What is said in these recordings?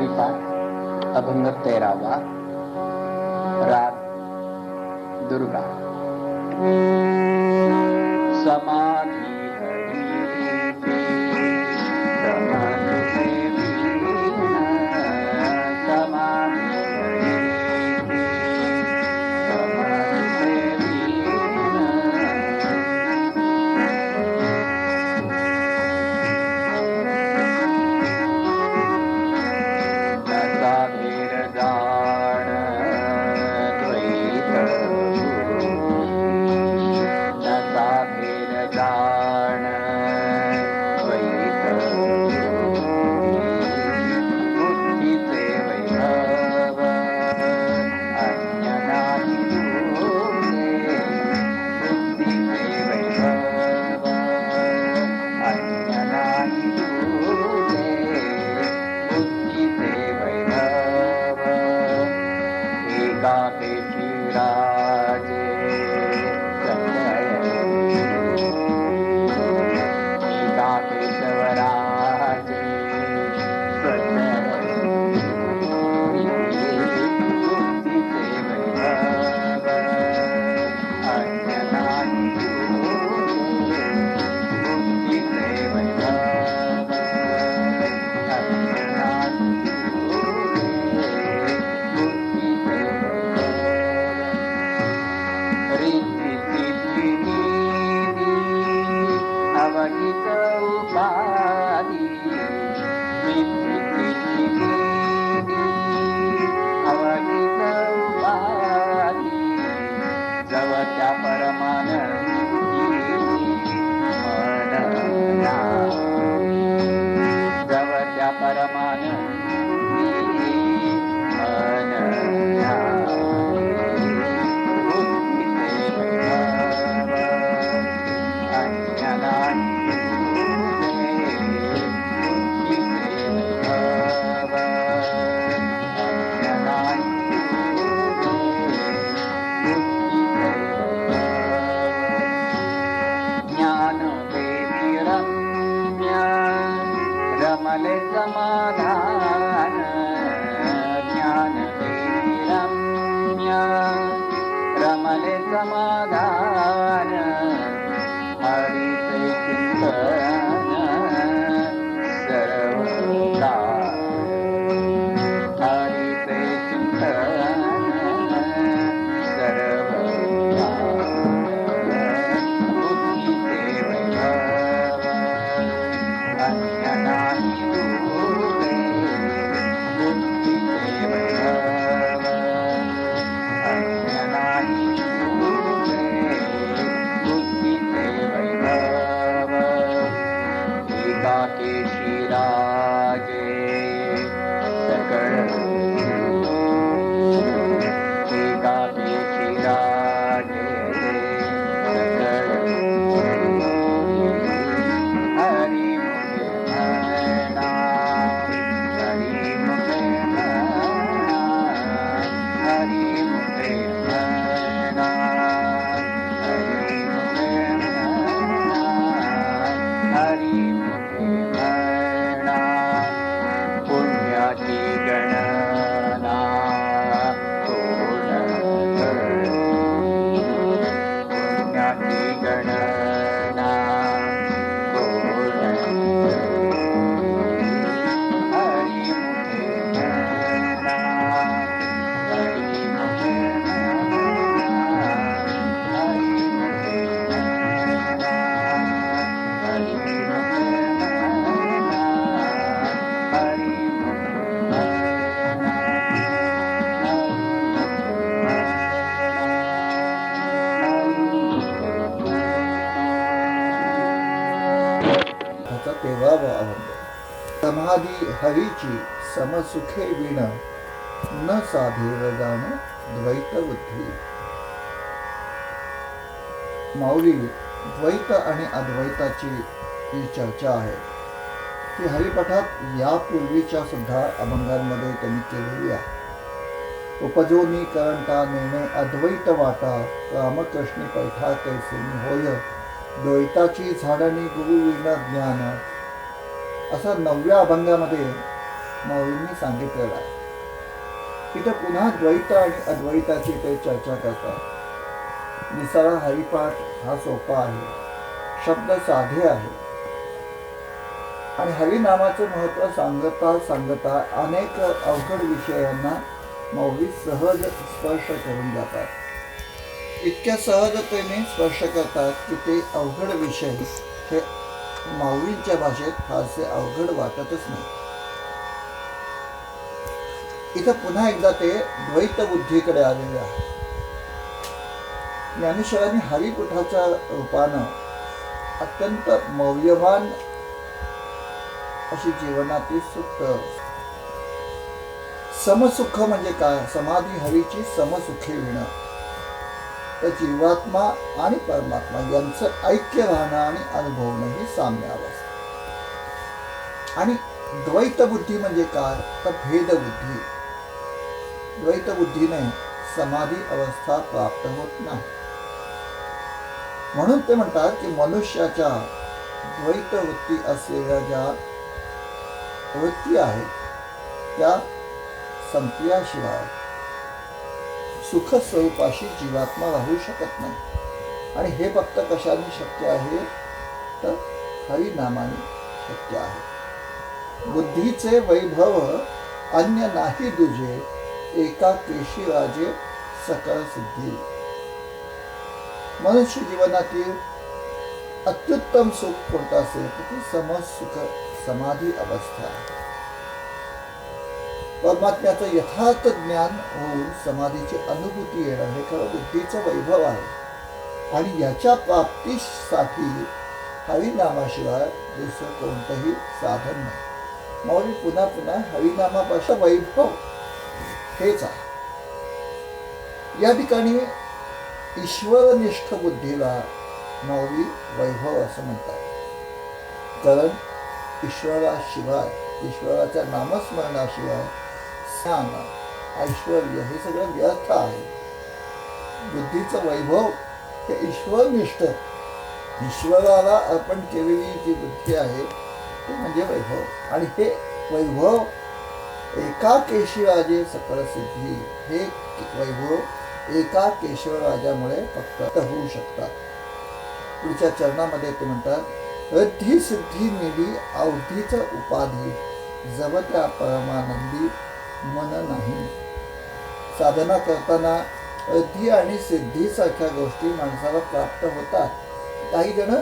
हरिपाठ अभंग तेरावा राग दुर्गा. समाधी 哪 हरीची समसुखे विण न साधे जाण द्वैत बुद्धी. माऊली द्वैत आणि अद्वैताची ही चर्चा आहे. ती हरिपठात यापूर्वीच्या सुद्धा अभंगांमध्ये त्यांनी केलेली आहे. उपजोनी करंटा नेणे अद्वैत वाटा रामकृष्णी पैठा कैसे होय. द्वैताची झाडणी गुरुवीण ज्ञान असं नवव्या अभंगामध्ये माऊलींनी सांगितलेलं आहे. इथं पुन्हा द्वैत आणि अद्वैताची ते चर्चा करतात. निसारा हरिपाठ हा सोपा आहे. शब्द साधे आहे आणि हरिनामाचं महत्त्व सांगता सांगता अनेक अवघड विषयांना मौली सहज स्पर्श करून जातात. इतक्या सहजतेने स्पर्श करतात की ते अवघड विषय हे माऊलींच्या भाषेत फारसे अवघड वाटतच नाही. इथं पुन्हा एकदा ते द्वैत बुद्धीकडे आलेले आहे. ज्ञानेश्वरांनी हरिपुठाच्या रूपानं अत्यंत मौल्यवान अशी जीवनातील सुख समसुख म्हणजे काय? समाधी हरीची समसुखी विणं. तर जीवात्मा आणि परमात्मा यांचं ऐक्य राहणं आणि अनुभवणं ही साम्य अवस्था. आणि द्वैत बुद्धी म्हणजे काय? तर भेदबुद्धी. द्वैत बुद्धीने समाधी अवस्था प्राप्त होत नाही. म्हणून ते म्हणतात की मनुष्याच्या द्वैत वृत्ती असलेल्या ज्या वृत्ती आहेत त्या संपल्याशिवाय सुख स्वरूपाशी जीवात्मा राहू शकत नाही. आणि हे फक्त कशाने शक्य आहे? तर हरिनामाने शक्य आहे. बुद्धीचे वैभव अन्य नाही दुजे एका केशीराजे सकळ सिद्धी. मनुष्य जीवनातील अत्युत्तम सुख कोणतं असेल? तर ती समसुख समाधी अवस्था आहे. परमात्म्याचं यथार्थ ज्ञान होऊन समाधीची अनुभूती येणं हे खरं बुद्धीचं वैभव आहे. आणि याच्या प्राप्तीसाठी हरिनामाशिवाय दुसरं कोणतंही साधन नाही. माऊली पुन्हा पुन्हा हरिनामापासून वैभव हेच आहे. या ठिकाणी ईश्वरनिष्ठ बुद्धीला माऊली वैभव असं म्हणतात. कारण ईश्वराशिवाय ईश्वराच्या नामस्मरणाशिवाय सांगा ऐश्वर हे सगळं व्यर्थ आहे. बुद्धीचं वैभव हे ईश्वरनिष्ठ. ईश्वराला अर्पण केलेली जी बुद्धी आहे ते म्हणजे वैभव. आणि हे वैभव एका केशवराजे सकळ सिद्धी हे वैभव एका केशवराजामुळे फक्त होऊ शकतात. पुढच्या चरणामध्ये ते म्हणतात रिद्धी सिद्धी निधी अवधीच उपाधी जवत्या परमानंदी मन नाही. साधना करताना अधी आणि सिद्धीसारख्या गोष्टी माणसाला प्राप्त होतात. काही जण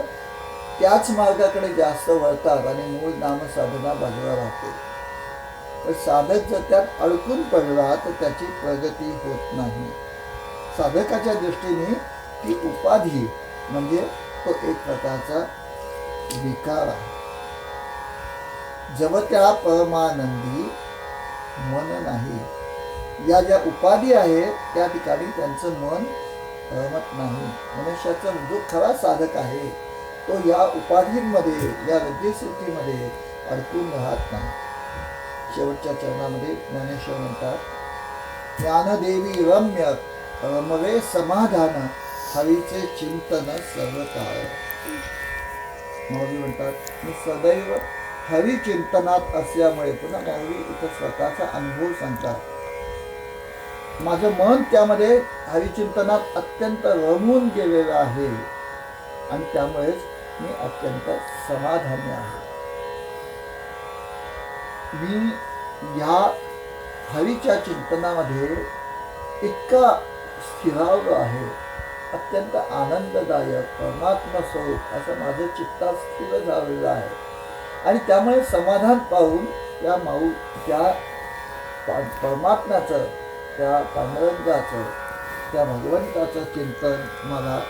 त्याच मार्गाकडे जास्त वळतात आणि मूळ नामसाधना बाजूला राहते. पण साधक जर त्यात अडकून पडला तर त्याची प्रगती होत नाही. साधकाच्या दृष्टीने ती उपाधी म्हणजे तो एक प्रकारचा विकार आहे. जेव्हा त्या परमानंदी मन नाही. या ज्या उपाधी आहेत त्या ठिकाणी त्यांचं मन रमत नाही. मनुष्याचा जो खरा साधक आहे. तो या उपाधींमध्ये या विद्यसिद्धीमध्ये अडकून राहत नाही. शेवटच्या चरणामध्ये ज्ञानेश्वर म्हणतात ज्ञानदेवी रम्य रमवे समाधान हवीचे चिंतन सर्व काळ म्हणतात मी सदैव हरिचिंतनात असल्यामुळे पुन्हा माऊली इथं स्वतःचा अनुभव सांगतात. माझं मन त्यामध्ये हरिचिंतनात अत्यंत रमून गेलेलं आहे. आणि त्यामुळेच मी अत्यंत समाधानी आहे. मी या हरीच्या चिंतनामध्ये इतका स्थिरावलो आहे. अत्यंत आनंददायक परमात्मा स्वरूप असं माझं चित्तात स्थिर झालेलं आहे. आणि त्यामुळे समाधान पाहून त्या माऊ त्या पा- परमात्म्याचं त्या पांडुरंगाचं त्या भगवंताचं चिंतन मला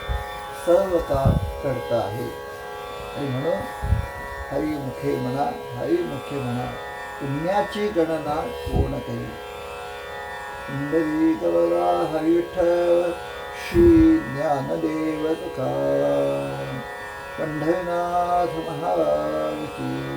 सर्व काळ करतं आहे. आणि म्हणून हरिमुखे म्हणा हरिमुखे म्हणा पुण्याची गणना कोण करी? इंद्री गवरा श्री ज्ञानदेव तुका पंढरीनाथ महाराज की।